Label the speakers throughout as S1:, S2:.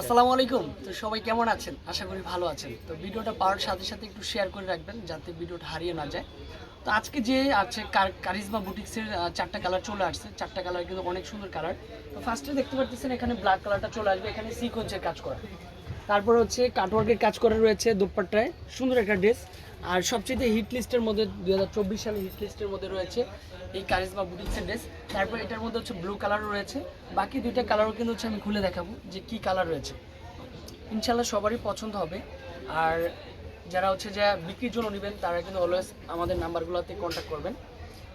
S1: আসসালামু আলাইকুম। তো সবাই কেমন আছেন? আশা করি ভালো আছেন। তো ভিডিওটা পাওয়ার সাথে সাথে একটু শেয়ার করে রাখবেন, যাতে ভিডিওটা হারিয়ে না যায়। তো আজকে যে আছে কার- কারিজমা বুটিক্সের চারটা কালার চলে আসছে। চারটা কালার কিন্তু অনেক সুন্দর কালার তো ফার্স্টে দেখতে পাচ্ছেন এখানে ব্ল্যাক কালারটা চলে আসবে। এখানে সিকোয়েন্সের কাজ করা। তারপর হচ্ছে কাটওয়ার্কের কাজ করা রয়েছে দুপাট্টায়। সুন্দর একটা ড্রেস আর সবচেয়ে হিট লিস্টের মধ্যে দু হাজার চব্বিশ সালে হিট লিস্টের মধ্যে রয়েছে এই কারিজমা বুটিক্সের ড্রেস তারপর এটার মধ্যে হচ্ছে ব্লু কালারও রয়েছে। বাকি দুইটা কালারও কিন্তু হচ্ছে আমি খুলে দেখাবো যে কি কালার রয়েছে। ইনশাল্লাহ সবারই পছন্দ হবে। আর যারা হচ্ছে যা বিক্রির জন্য নেবেন, তারা কিন্তু অলওয়েজ আমাদের নাম্বারগুলোতে কন্ট্যাক্ট করবেন।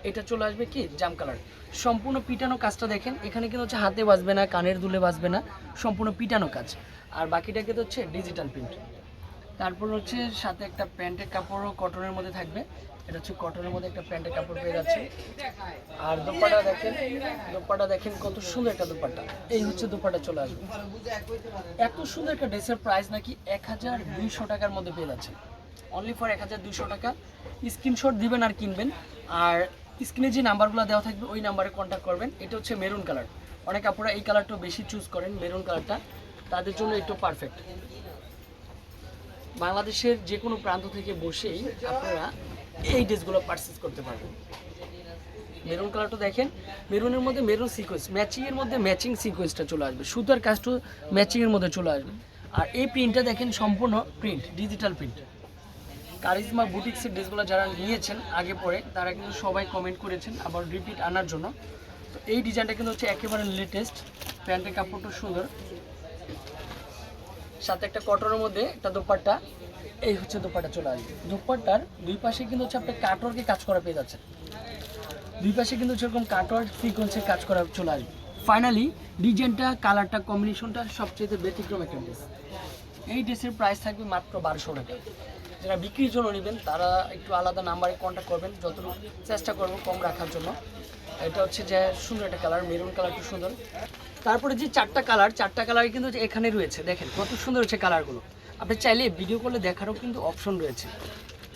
S1: এটা চলে আসবে কি? জাম কালার। সম্পূর্ণ পিটানো কাজটা দেখেন, এখানে কিন্তু হচ্ছে হাতে বাজবে না, কানের দুলে বাজবে না, সম্পূর্ণ পিটানো কাজ। আর বাকিটা কিন্তু হচ্ছে ডিজিটাল প্রিন্ট তারপর হচ্ছে সাথে একটা প্যান্টের কাপড়ও কটনের মধ্যে থাকবে। এটা হচ্ছে কটনের মধ্যে একটা প্যান্টের কাপড় পেয়ে যাচ্ছে। আর দোপাটা দেখেন দোপাটা দেখেন কত সুন্দর একটা দোপাটা। এই হচ্ছে দোপাটা চলে আসবে। এত সুন্দর একটা ড্রেসের প্রাইস নাকি এক হাজার দুইশো টাকার মধ্যে পেয়ে যাচ্ছে। অনলি ফর এক হাজার দুশো টাকা। স্ক্রিনশট দিবেন আর কিনবেন। আর স্ক্রিনে যে নাম্বারগুলো দেওয়া থাকবে, ওই নাম্বারে কন্ট্যাক্ট করবেন। এটা হচ্ছে মেরুন কালার অনেক আপনারা এই কালারটা বেশি চুজ করেন মেরুন কালারটা তাদের জন্য একটু পারফেক্ট বাংলাদেশের যে কোনো প্রান্ত থেকে বসেই আপনারা এই ড্রেসগুলো পারচেস করতে পারবেন। মেরুন কালারটা দেখেন। মেরুনের মধ্যে মেরুন সিকোয়েন্স ম্যাচিংয়ের মধ্যে ম্যাচিং সিকোয়েন্সটা চলে আসবে। সুতার কাজটা ম্যাচিংয়ের মধ্যে চলে আসবে। আর এই প্রিন্টটা দেখেন সম্পূর্ণ প্রিন্ট ডিজিটাল প্রিন্ট কারিজমা বুটিক্সের ড্রেসগুলো যারা নিয়েছেন আগে পরে, তারা কিন্তু সবাই কমেন্ট করেছেন আবার রিপিট আনার জন্য। তো এই ডিজাইনটা কিন্তু হচ্ছে একেবারে লেটেস্ট প্যান্টের কাপড়টা সুন্দর। সাথে একটা কটনের মধ্যে একটা দোপাট্টা, এই হচ্ছে দোপাট্টা চলে আসবে। দোপাট্টার দুই পাশে কিন্তু হচ্ছে আপনি কাটওয়ার্কে কাজ করা পেয়ে যাচ্ছেন। দুই পাশে কিন্তু সেরকম কাটওয়ার্ক সিকোয়েন্সে কাজ করা চলে আসবে। ফাইনালি ডিজাইনটা কালারটা কম্বিনেশনটা সবচেয়ে ব্যতিক্রম একটা ড্রেস এই ড্রেসের প্রাইস থাকবে মাত্র বারোশো টাকা। যারা বিক্রির জন্য নেবেন, তারা একটু আলাদা নাম্বারে কন্ট্যাক্ট করবেন, যতটুকু চেষ্টা করব কম রাখার জন্য। এটা হচ্ছে যে সুন্দর একটা কালার মেরুন কালার খুব সুন্দর। তারপরে যে চারটা কালার চারটা কালার কিন্তু এখানে রয়েছে, দেখেন কত সুন্দর হচ্ছে কালারগুলো আপনি চাইলে ভিডিও করলে দেখারও কিন্তু অপশন রয়েছে।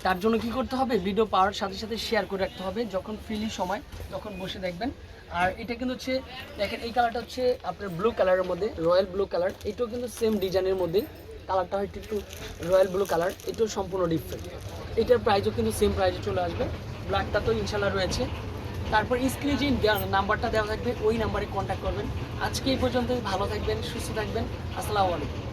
S1: তার জন্য কি করতে হবে? ভিডিও পাওয়ার সাথে সাথে শেয়ার করে রাখতে হবে, যখন ফ্রিলি সময়, তখন বসে দেখবেন। আর এটা কিন্তু হচ্ছে, দেখেন এই কালারটা হচ্ছে আপনার ব্লু কালারের মধ্যে রয়্যাল ব্লু কালার এটাও কিন্তু সেম ডিজাইনের মধ্যে কালারটা হয়তো একটু রয়্যাল ব্লু কালার, এটাও সম্পূর্ণ ডিফারেন্ট এটার প্রাইসও কিন্তু সেম প্রাইসে চলে আসবে। ব্ল্যাকটা তো ইনশাল্লাহ রয়েছে। তারপর স্ক্রিনে যে নাম্বারটা দেওয়া থাকবে, ওই নাম্বারে কন্ট্যাক্ট করবেন। আজকে এই পর্যন্ত ভালো থাকবেন, সুস্থ থাকবেন। আসসালামু আলাইকুম।